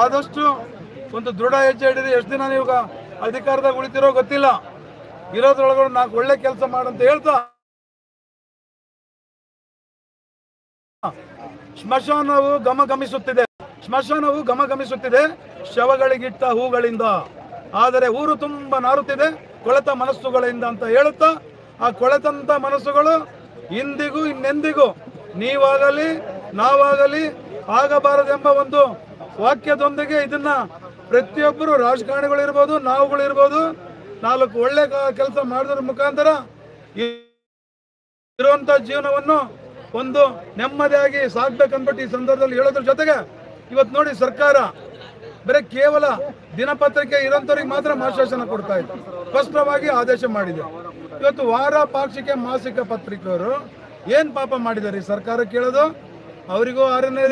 ಆದಷ್ಟು ಒಂದು ದೃಢ ಹೆಜ್ಜೆ ಹಿಡಿದು ಎಷ್ಟು ದಿನ ನೀವು ಅಧಿಕಾರದಾಗ ಉಳಿತಿರೋ ಗೊತ್ತಿಲ್ಲ. ಇರೋದ್ರೊಳಗಡೆ ನಾಲ್ಕು ಒಳ್ಳೆ ಕೆಲಸ ಮಾಡಂತ ಹೇಳ್ತಾ. ಸ್ಮಶಾನವು ಗಮಗಮಿಸುತ್ತಿದೆ ಸ್ಮಶಾನವು ಗಮಗಮಿಸುತ್ತಿದೆ ಶವಗಳಿಗಿಟ್ಟ ಹೂಗಳಿಂದ. ಆದರೆ ಊರು ತುಂಬ ನಾರುತ್ತಿದೆ. ಕೊಳೆತ ಮನಸ್ಸುಗಳಿಂದ ಅಂತ ಹೇಳುತ್ತಾ, ಆ ಕೊಳೆತಂತ ಮನಸ್ಸುಗಳು ಇಂದಿಗೂ ಇನ್ನೆಂದಿಗೂ ನೀವಾಗಲಿ, ನಾವಾಗಲಿ ಆಗಬಾರದೆಂಬ ಒಂದು ವಾಕ್ಯದೊಂದಿಗೆ ಇದನ್ನ ಪ್ರತಿಯೊಬ್ಬರು ರಾಜಕಾರಣಿಗಳಿರ್ಬೋದು, ನಾವುಗಳಿರ್ಬೋದು, ನಾಲ್ಕು ಒಳ್ಳೆ ಕೆಲಸ ಮಾಡಿದ್ರ ಮುಖಾಂತರ ಇರುವಂತ ಜೀವನವನ್ನು ಒಂದು ನೆಮ್ಮದಿಯಾಗಿ ಸಾಗ್ಬೇಕನ್ಬಿಟ್ಟು ಈ ಸಂದರ್ಭದಲ್ಲಿ ಹೇಳೋದ್ರ ಜೊತೆಗೆ ಇವತ್ತು ನೋಡಿ ಸರ್ಕಾರ ಬರೀ ಕೇವಲ ದಿನಪತ್ರಿಕೆ ಇರೋಂಥವ್ರಿಗೆ ಮಾತ್ರ ಮಾರ್ಗದರ್ಶನ ಕೊಡ್ತಾ ಇತ್ತು ಸ್ಪಷ್ಟವಾಗಿ ಆದೇಶ ಮಾಡಿದೆ. ಇವತ್ತು ವಾರ ಪಾಕ್ಷಿಕ ಮಾಸಿಕ ಪತ್ರಿಕೆಯವರು ಏನು ಪಾಪ ಮಾಡಿದ್ದಾರೆ ಸರ್ಕಾರ ಕೇಳೋದು? ಅವರಿಗೂ ಆರನೇ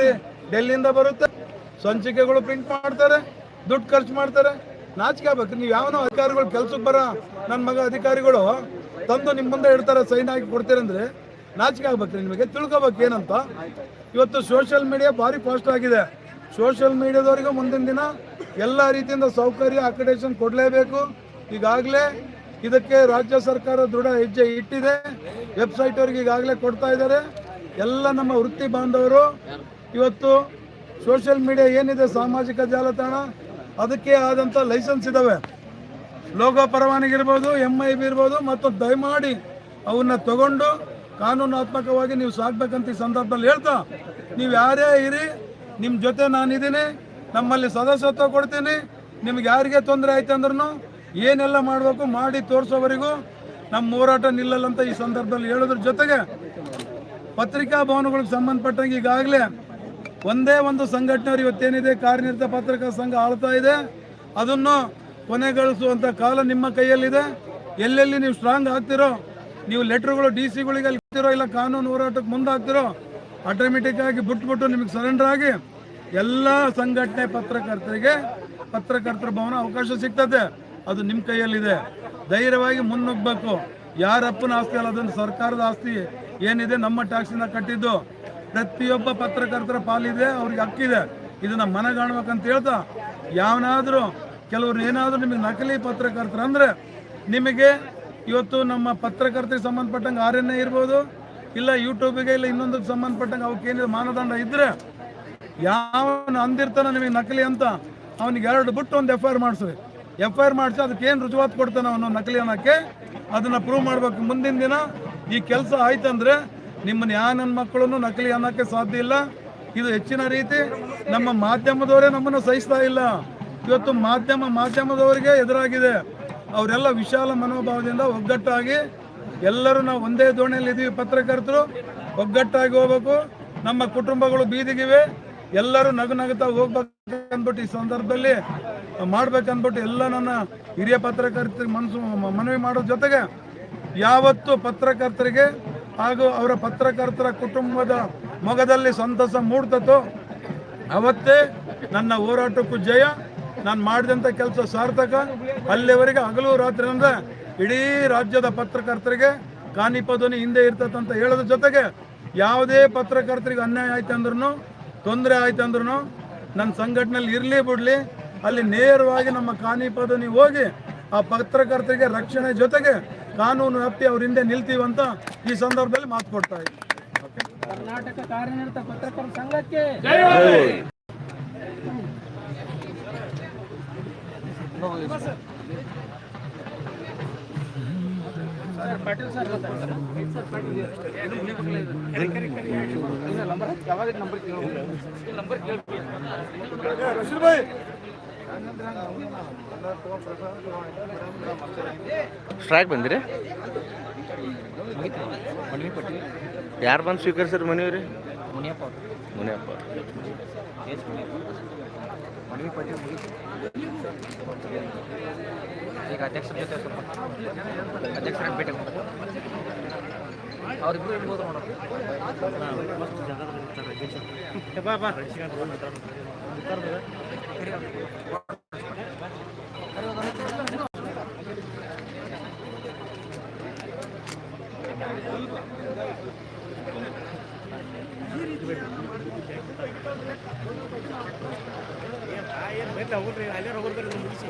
ಡೆಲ್ಲಿಯಿಂದ ಬರುತ್ತೆ. ಸಂಚಿಕೆಗಳು ಪ್ರಿಂಟ್ ಮಾಡ್ತಾರೆ, ದುಡ್ಡು ಖರ್ಚು ಮಾಡ್ತಾರೆ. ನಾಚಿಕೆ ಆಗ್ಬೇಕು. ನೀವು ಯಾವನೋ ಅಧಿಕಾರಿಗಳು ಕೆಲ್ಸಕ್ಕೆ ಬರ ನನ್ನ ಮಗ ಅಧಿಕಾರಿಗಳು ತಂದು ನಿಮ್ಮ ಮುಂದೆ ಇಡ್ತಾರೆ, ಸೈನ್ ಹಾಕಿ ಕೊಡ್ತೀರಂದ್ರೆ ನಾಚಿಕೆ ಆಗ್ಬೇಕು. ನಿಮಗೆ ತಿಳ್ಕೊಬೇಕು ಏನಂತ. ಇವತ್ತು ಸೋಷಿಯಲ್ ಮೀಡಿಯಾ ಭಾರಿ ಫಾಸ್ಟ್ ಆಗಿದೆ. ಸೋಷಿಯಲ್ ಮೀಡಿಯಾದವರಿಗೂ ಮುಂದಿನ ದಿನ ಎಲ್ಲ ರೀತಿಯಿಂದ ಸೌಕರ್ಯ ಅಕ್ರಿಡೇಷನ್ ಕೊಡಲೇಬೇಕು. ಈಗಾಗಲೇ ಇದಕ್ಕೆ ರಾಜ್ಯ ಸರ್ಕಾರ ದೃಢ ಹೆಜ್ಜೆ ಇಟ್ಟಿದೆ. ವೆಬ್ಸೈಟ್ ಅವ್ರಿಗೆ ಈಗಾಗಲೇ ಕೊಡ್ತಾ ಇದ್ದಾರೆ. ಎಲ್ಲ ನಮ್ಮ ವೃತ್ತಿ ಬಾಂಧವರು, ಇವತ್ತು ಸೋಷಿಯಲ್ ಮೀಡಿಯಾ ಏನಿದೆ ಸಾಮಾಜಿಕ ಜಾಲತಾಣ? ಅದಕ್ಕೆ ಆದಂಥ ಲೈಸೆನ್ಸ್ ಇದಾವೆ. ಲೋಗೋ ಪರವಾನಗಿ ಇರ್ಬೋದು ಎಂ ಐ ಬಿ ಇರ್ಬೋದು, ಮತ್ತು ದಯಮಾಡಿ ಅವನ್ನ ತಗೊಂಡು ಕಾನೂನಾತ್ಮಕವಾಗಿ ನೀವು ಸಾಕ್ಬೇಕಂತ ಈ ಸಂದರ್ಭದಲ್ಲಿ ಹೇಳ್ತಾ, ನೀವು ಯಾರೇ ಇರಿ ನಿಮ್ಮ ಜೊತೆ ನಾನಿದ್ದೀನಿ, ನಮ್ಮಲ್ಲಿ ಸದಸ್ಯತ್ವ ಕೊಡ್ತೀನಿ, ನಿಮ್ಗೆ ಯಾರಿಗೆ ತೊಂದರೆ ಆಯ್ತು ಅಂದ್ರೂ ಏನೆಲ್ಲ ಮಾಡಬೇಕು ಮಾಡಿ ತೋರಿಸೋವರೆಗೂ ನಮ್ಮ ಹೋರಾಟ ನಿಲ್ಲಲ್ಲ ಅಂತ ಈ ಸಂದರ್ಭದಲ್ಲಿ ಹೇಳೋದ್ರ ಜೊತೆಗೆ ಪತ್ರಿಕಾ ಭವನಗಳಿಗೆ ಸಂಬಂಧಪಟ್ಟಂಗೆ ಈಗಾಗಲೇ ಒಂದೇ ಒಂದು ಸಂಘಟನೆಯವರು ಇವತ್ತೇನಿದೆ, ಕಾರ್ಯನಿರತ ಪತ್ರಿಕಾ ಸಂಘ ಆಳ್ತಾ ಇದೆ. ಅದನ್ನು ಕೊನೆಗೊಳಿಸುವಂಥ ಕಾಲ ನಿಮ್ಮ ಕೈಯಲ್ಲಿದೆ. ಎಲ್ಲೆಲ್ಲಿ ನೀವು ಸ್ಟ್ರಾಂಗ್ ಆಗ್ತಿರೋ, ನೀವು ಲೆಟ್ರುಗಳು ಡಿ ಸಿಗಳಿಗೆ ಗಳಿಗೆ ಆಗ್ತಿರೋ ಇಲ್ಲ ಕಾನೂನು ಹೋರಾಟಕ್ಕೆ ಮುಂದೆ ಆಗ್ತಿರೋ ಆಟೋಮೆಟಿಕ್ ಆಗಿ ಬಿಟ್ಬಿಟ್ಟು ನಿಮಗೆ ಸರೆಂಡರ್ ಆಗಿ ಎಲ್ಲ ಸಂಘಟನೆ ಪತ್ರಕರ್ತರಿಗೆ ಪತ್ರಕರ್ತರ ಭವನ ಅವಕಾಶ ಸಿಗ್ತದೆ. ಅದು ನಿಮ್ಮ ಕೈಯಲ್ಲಿದೆ. ಧೈರ್ಯವಾಗಿ ಮುನ್ನುಗ್ಗಬೇಕು ಯಾರಪ್ಪನ ಆಸ್ತಿ ಅಲ್ಲ, ಅದನ್ನು ಸರ್ಕಾರದ ಆಸ್ತಿ. ಏನಿದೆ, ನಮ್ಮ ಟ್ಯಾಕ್ಸಿಂದ ಕಟ್ಟಿದ್ದು. ಪ್ರತಿಯೊಬ್ಬ ಪತ್ರಕರ್ತರ ಪಾಲಿದೆ, ಅವ್ರಿಗೆ ಹಕ್ಕಿದೆ ಇದನ್ನ ಮನಗಾಣ್ಬೇಕಂತ ಹೇಳ್ತಾ, ಯಾವನಾದರೂ ಕೆಲವ್ರು ಏನಾದರೂ ನಿಮಗೆ ನಕಲಿ ಪತ್ರಕರ್ತರು ಅಂದರೆ ನಿಮಗೆ ಇವತ್ತು ನಮ್ಮ ಪತ್ರಕರ್ತರಿಗೆ ಸಂಬಂಧಪಟ್ಟಂಗೆ ಆರ್ ಎನ್ ಇರ್ಬೋದು, ಇಲ್ಲ ಯೂಟ್ಯೂಬಿಗೆ, ಇಲ್ಲ ಇನ್ನೊಂದಕ್ಕೆ ಸಂಬಂಧಪಟ್ಟಂಗೆ ಅವಕ್ಕೇನಿದೆ ಮಾನದಂಡ ಇದ್ದರೆ ಯಾವನು ಅಂದಿರ್ತಾನ ನಿಮಗೆ ನಕಲಿ ಅಂತ ಅವನಿಗೆ ಎರಡು ಬಿಟ್ಟು ಒಂದು ಎಫ್ ಐ ಆರ್ ಮಾಡಿಸ್ರಿ ಎಫ್ ಐ ಆರ್ ಮಾಡಿಸಿ ಅದಕ್ಕೆ ಏನು ರುಜುವಾತ್ ಕೊಡ್ತಾನೆ ಅವನು ನಕಲಿ ಅನ್ನೋಕ್ಕೆ, ಅದನ್ನು ಪ್ರೂವ್ ಮಾಡಬೇಕು ಮುಂದಿನ ದಿನ. ಈ ಕೆಲಸ ಆಯ್ತಂದ್ರೆ ನಿಮ್ಮನ್ನ ಯಾ ನನ್ನ ಮಕ್ಕಳನ್ನು ನಕಲಿ ಅನ್ನೋಕ್ಕೆ ಸಾಧ್ಯ ಇಲ್ಲ? ಇದು ಹೆಚ್ಚಿನ ರೀತಿ ನಮ್ಮ ಮಾಧ್ಯಮದವರೇ ನಮ್ಮನ್ನು ಸಹಿಸ್ತಾ ಇಲ್ಲ. ಇವತ್ತು ಮಾಧ್ಯಮ ಮಾಧ್ಯಮದವರಿಗೆ ಎದುರಾಗಿದೆ. ಅವರೆಲ್ಲ ವಿಶಾಲ ಮನೋಭಾವದಿಂದ ಒಗ್ಗಟ್ಟಾಗಿ ಎಲ್ಲರೂ ನಾವು ಒಂದೇ ದೋಣಿಯಲ್ಲಿ ಇದ್ದೀವಿ ಪತ್ರಕರ್ತರು. ಒಗ್ಗಟ್ಟಾಗಿ ಹೋಗ್ಬೇಕು. ನಮ್ಮ ಕುಟುಂಬಗಳು ಬೀದಿಗಿವೆ. ಎಲ್ಲರೂ ನಗು ನಗುತ್ತಾ ಹೋಗ್ಬೇಕಂದ್ಬಿಟ್ಟು ಈ ಸಂದರ್ಭದಲ್ಲಿ ಮಾಡ್ಬೇಕಂದ್ಬಿಟ್ಟು ಎಲ್ಲ ನನ್ನ ಹಿರಿಯ ಪತ್ರಕರ್ತರಿಗೆ ಮನಸ್ಸು ಮನವಿ ಮಾಡೋ ಜೊತೆಗೆ ಯಾವತ್ತು ಪತ್ರಕರ್ತರಿಗೆ ಹಾಗೂ ಅವರ ಪತ್ರಕರ್ತರ ಕುಟುಂಬದ ಮೊಗದಲ್ಲಿ ಸಂತಸ ಮೂಡ್ತತೋ, ಅವತ್ತೇ ನನ್ನ ಹೋರಾಟಕ್ಕೂ ಜಯ, ನಾನು ಮಾಡಿದಂಥ ಕೆಲಸ ಸಾರ್ಥಕ. ಅಲ್ಲಿವರೆಗೆ ಹಗಲು ರಾತ್ರಿ ಇಡೀ ರಾಜ್ಯದ ಪತ್ರಕರ್ತರಿಗೆ ಕಾನಿಪದನಿ ಹಿಂದೆ ಇರ್ತದಂತ ಹೇಳೋದ್ರ ಜೊತೆಗೆ ಯಾವುದೇ ಪತ್ರಕರ್ತರಿಗೆ ಅನ್ಯಾಯ ಆಯ್ತು ಅಂದ್ರೂ ತೊಂದರೆ ಆಯ್ತು ಅಂದ್ರೂ ನನ್ನ ಸಂಘಟನೆಯಲ್ಲಿ ಇರಲಿ ಬಿಡಲಿ, ಅಲ್ಲಿ ನೇರವಾಗಿ ನಮ್ಮ ಕಾನಿಪದನಿ ಹೋಗಿ ಆ ಪತ್ರಕರ್ತರಿಗೆ ರಕ್ಷಣೆ ಜೊತೆಗೆ ಕಾನೂನು ವ್ಯಾಪ್ತಿ ಅವ್ರ ಹಿಂದೆ ನಿಲ್ತೀವಂತ ಈ ಸಂದರ್ಭದಲ್ಲಿ ಮಾತು ಕೊಡ್ತಾ ಇದ್ದೀನಿ. ಕರ್ನಾಟಕ ಕಾರ್ಯನಿರತ ಪತ್ರಕರ್ತರ ಸಂಘಕ್ಕೆ ಸರ್, ಪಾಟೀಲ್ ಸರ್ ರಶೀದ್ ಭಾಯ್. ಸ್ಟ್ರೈಕ್ ಬಂದಿರಿ? ಯಾರು ಬಂದು ಸ್ವೀಕರಿಸ್ರಿ ಮನೆಯವ್ರಿ? ಮುನಿಯಪ್ಪ ಮುನಿಯಪ್ಪ ಈಗ ಅಧ್ಯಕ್ಷರ ಜೊತೆ ಸ್ವಲ್ಪ ಅಧ್ಯಕ್ಷರ ಭೇಟಿ ಅವ್ರಿಬ್ರು ಇರ್ಬೋದು ನೋಡೋದು ಹೋಗ್ರಿ ಅಲ್ಲೇ ಹೋಗ್ರಿ ಮುಗಿಸಿ